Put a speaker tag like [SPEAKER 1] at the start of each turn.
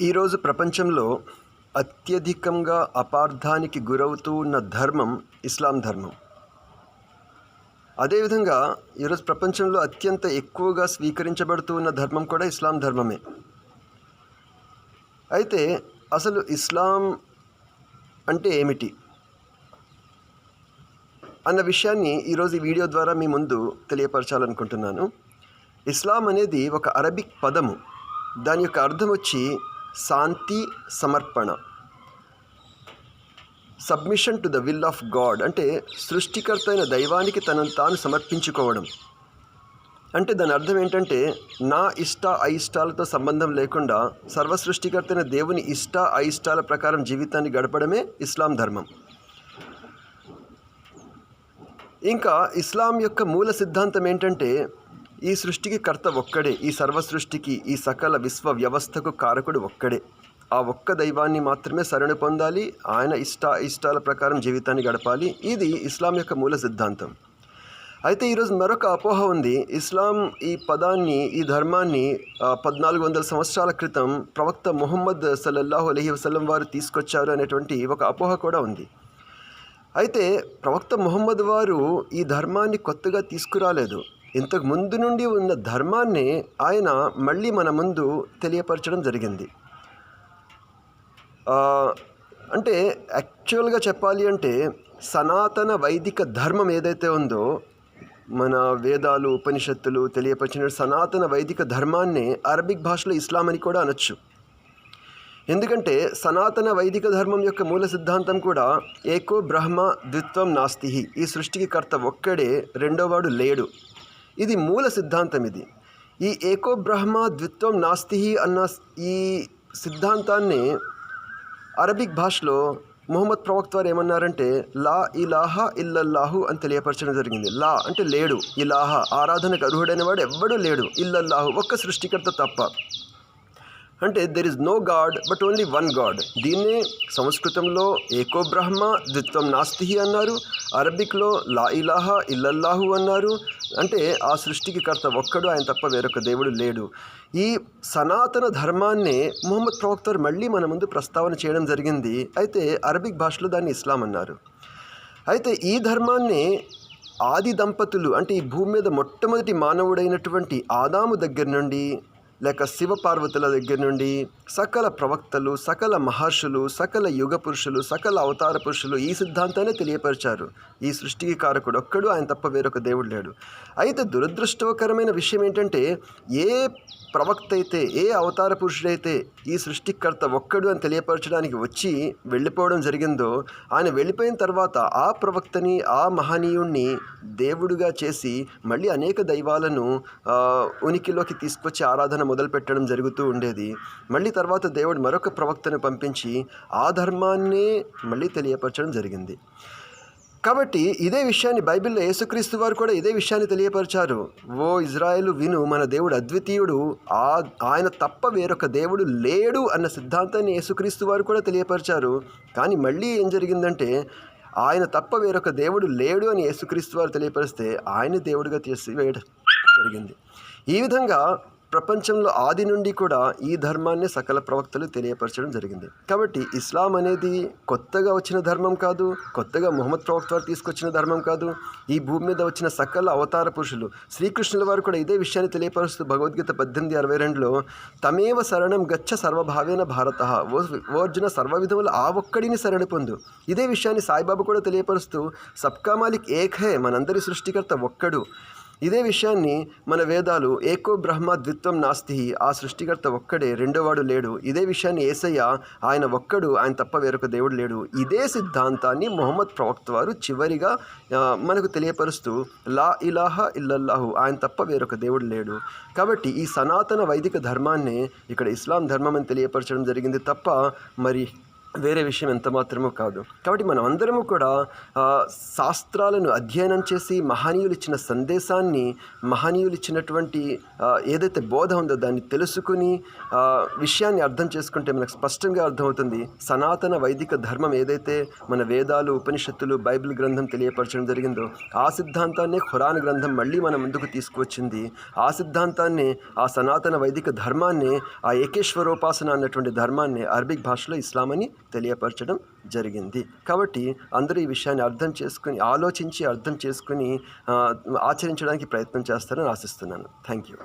[SPEAKER 1] ఈరోజు ప్రపంచంలో అత్యధికంగా అపార్థానికి గురవుతూ ఉన్న ధర్మం ఇస్లాం ధర్మం. అదేవిధంగా ఈరోజు ప్రపంచంలో అత్యంత ఎక్కువగా స్వీకరించబడుతూ ఉన్న ధర్మం కూడా ఇస్లాం ధర్మమే. అయితే అసలు ఇస్లాం అంటే ఏమిటి? అన్న విషయాన్ని ఈరోజు ఈ వీడియో ద్వారా మీ ముందు తెలియపరచాలనుకుంటున్నాను. ఇస్లాం అనేది ఒక అరబిక్ పదము. దాని యొక్క అర్థం వచ్చి శాంతి సమర్పణ. Submission to the will of God అంటే సృష్టికర్త అయిన దైవానికి తనను తాను సమర్పించుకోవడం. అంటే దాని అర్థం ఏంటంటే నా ఇష్ట అయిష్టాలతో సంబంధం లేకుండా సర్వసృష్టికర్తైన దేవుని ఇష్ట అయిష్టాల ప్రకారం జీవితాన్ని గడపడమే ఇస్లాం ధర్మం. ఇంకా ఇస్లాం యొక్క మూల సిద్ధాంతం ఏంటంటే ఈ సృష్టికి కర్త ఒక్కడే ఈ సర్వ సృష్టికి ఈ సకల విశ్వ వ్యవస్థకు కారకుడు ఒక్కడే. ఆ ఒక్క దైవాన్ని మాత్రమే శరణు పొందాలి ఆయన ఇష్ట ఇష్టాల ప్రకారం జీవితాన్ని గడపాలి. ఇది ఇస్లాం యొక్క మూల సిద్ధాంతం. అయితే ఈరోజు మరొక అపోహ ఉంది. ఇస్లాం ఈ పదాన్ని ఈ ధర్మాన్ని పద్నాలుగు వందల సంవత్సరాల క్రితం ప్రవక్త మొహమ్మద్ సల్లల్లాహు అలహి వసలం వారు తీసుకొచ్చారు అనేటువంటి ఒక అపోహ కూడా ఉంది. అయితే ప్రవక్త మొహమ్మద్ వారు ఈ ధర్మాన్ని కొత్తగా తీసుకురాలేదు. ఇంతకు ముందు నుండి ఉన్న ధర్మాన్ని ఆయన మళ్ళీ మన ముందు తెలియపరచడం జరిగింది. అంటే యాక్చువల్గా చెప్పాలి అంటే సనాతన వైదిక ధర్మం ఏదైతే ఉందో మన వేదాలు ఉపనిషత్తులు తెలియపరిచిన సనాతన వైదిక ధర్మాన్ని అరబిక్ భాషలో ఇస్లాం అని కూడా అనొచ్చు. ఎందుకంటే సనాతన వైదిక ధర్మం యొక్క మూల సిద్ధాంతం కూడా ఏకో బ్రహ్మ ద్విత్వం నాస్తి ఈ సృష్టికి కర్త ఒక్కడే రెండోవాడు లేడు. ఇది మూల సిద్ధాంతం ఇది ఈ ఏకో బ్రహ్మ ద్విత్వం నాస్తి అన్న ఈ సిద్ధాంతాన్ని అరబిక్ భాషలో మొహమ్మద్ ప్రవక్త వారు ఏమన్నారంటే లా ఇలాహా ఇల్లల్లాహు అని తెలియపరచడం జరిగింది. లా అంటే లేడు. ఇలాహా ఆరాధనకు అర్హుడైన వాడు ఎవ్వడూ లేడు. ఇల్లల్లాహు ఒక్క సృష్టికర్త తప్ప. అంటే there is no God but only one God దీన్నే సంస్కృతంలో ఏకో బ్రహ్మ ద్విత్వం నాస్తి అన్నారు. అరబిక్లో లా ఇలాహా ఇల్లల్లాహు అన్నారు. అంటే ఆ సృష్టికి కర్త ఒక్కడు ఆయన తప్ప వేరొక దేవుడు లేడు. ఈ సనాతన ధర్మాన్నే ముహమ్మద్ ప్రవక్తర్ మళ్ళీ మన ముందు ప్రస్తావన చేయడం జరిగింది. అయితే అరబిక్ భాషలో దాన్ని ఇస్లాం అన్నారు. అయితే ఈ ధర్మాన్ని ఆది దంపతులు అంటే ఈ భూమి మీద మొట్టమొదటి మానవుడైనటువంటి ఆదాము దగ్గర నుండి లేక శివపార్వతుల దగ్గర నుండి సకల ప్రవక్తలు సకల మహర్షులు సకల యుగ పురుషులు సకల అవతార పురుషులు ఈ సిద్ధాంతాన్ని తెలియపరిచారు. ఈ సృష్టికి కారకుడు ఒక్కడు ఆయన తప్ప వేరొక దేవుడు లేడు. అయితే దురదృష్టకరమైన విషయం ఏంటంటే ఏ ప్రవక్త అయితే ఏ అవతార పురుషుడైతే ఈ సృష్టికర్త ఒక్కడు అని తెలియపరచడానికి వచ్చి వెళ్ళిపోవడం జరిగిందో ఆయన వెళ్ళిపోయిన తర్వాత ఆ ప్రవక్తని ఆ మహనీయుణ్ణి దేవుడుగా చేసి మళ్ళీ అనేక దైవాలను ఉనికిలోకి తీసుకొచ్చి ఆరాధన మొదలుపెట్టడం జరుగుతూ ఉండేది. మళ్ళీ తర్వాత దేవుడు మరొక ప్రవక్తను పంపించి ఆ ధర్మాన్నే మళ్ళీ తెలియపరచడం జరిగింది. కాబట్టి ఇదే విషయాన్ని బైబిల్లో యేసుక్రీస్తు వారు కూడా ఇదే విషయాన్ని తెలియపరిచారు. ఓ ఇజ్రాయేలు విను మన దేవుడు అద్వితీయుడు ఆ ఆయన తప్ప వేరొక దేవుడు లేడు అన్న సిద్ధాంతాన్ని యేసుక్రీస్తు వారు కూడా తెలియపరిచారు. కానీ మళ్ళీ ఏం జరిగిందంటే ఆయన తప్ప వేరొక దేవుడు లేడు అని యేసుక్రీస్తు వారు తెలియపరిస్తే ఆయన దేవుడిగా తీసివేయడం జరిగింది. ఈ విధంగా ప్రపంచంలో ఆది నుండి కూడా ఈ ధర్మాన్ని సకల ప్రవక్తలు తెలియపరచడం జరిగింది. కాబట్టి ఇస్లాం అనేది కొత్తగా వచ్చిన ధర్మం కాదు కొత్తగా మొహమ్మద్ ప్రవక్త వారు తీసుకొచ్చిన ధర్మం కాదు. ఈ భూమి మీద వచ్చిన సకల అవతార పురుషులు శ్రీకృష్ణుల వారు కూడా ఇదే విషయాన్ని తెలియపరుస్తూ భగవద్గీత పద్దెనిమిది అరవై రెండులో తమేవ శరణం గచ్చ సర్వభావేన భారత ఓ ఓర్జున సర్వవిధముల ఆ ఒక్కడిని శరణి పొందు. ఇదే విషయాన్ని సాయిబాబు కూడా తెలియపరుస్తూ సబ్కా మాలిక్ ఏక్ హే మనందరి సృష్టికర్త ఒక్కడు. ఇదే విషయాన్ని మన వేదాలు ఏకో బ్రహ్మ ద్విత్వం నాస్తి ఆ సృష్టికర్త ఒక్కడే రెండోవాడు లేడు. ఇదే విషయాన్ని ఏసయ్య ఆయన ఒక్కడు ఆయన తప్ప వేరొక దేవుడు లేడు. ఇదే సిద్ధాంతాన్ని మొహమ్మద్ ప్రవక్త వారు చివరిగా మనకు తెలియపరుస్తూ లా ఇలాహ ఇల్లల్లాహు ఆయన తప్ప వేరొక దేవుడు లేడు. కాబట్టి ఈ సనాతన వైదిక ధర్మాన్ని ఇక్కడ ఇస్లాం ధర్మం అని తెలియపరచడం జరిగింది తప్ప మరి వేరే విషయం ఎంత మాత్రమూ కాదు. కాబట్టి మనం అందరము కూడా శాస్త్రాలను అధ్యయనం చేసి మహనీయులు ఇచ్చిన సందేశాన్ని మహనీయులు ఇచ్చినటువంటి ఏదైతే బోధ ఉందో దాన్ని తెలుసుకుని విషయాన్ని అర్థం చేసుకుంటే మనకు స్పష్టంగా అర్థమవుతుంది. సనాతన వైదిక ధర్మం ఏదైతే మన వేదాలు ఉపనిషత్తులు బైబిల్ గ్రంథం తెలియపరచడం జరిగిందో ఆ సిద్ధాంతాన్నే ఖురాన్ గ్రంథం మళ్ళీ మన ముందుకు తీసుకువచ్చింది. ఆ సిద్ధాంతాన్ని ఆ సనాతన వైదిక ధర్మాన్ని ఆ ఏకేశ్వరోపాసన అన్నటువంటి ధర్మాన్ని అరబిక్ భాషలో ఇస్లాం అని తెలియపరచడం జరిగింది. కాబట్టి అందరూ ఈ విషయాన్ని అర్థం చేసుకుని ఆలోచించి అర్థం చేసుకుని ఆచరించడానికి ప్రయత్నం చేస్తారని ఆశిస్తున్నాను. Thank you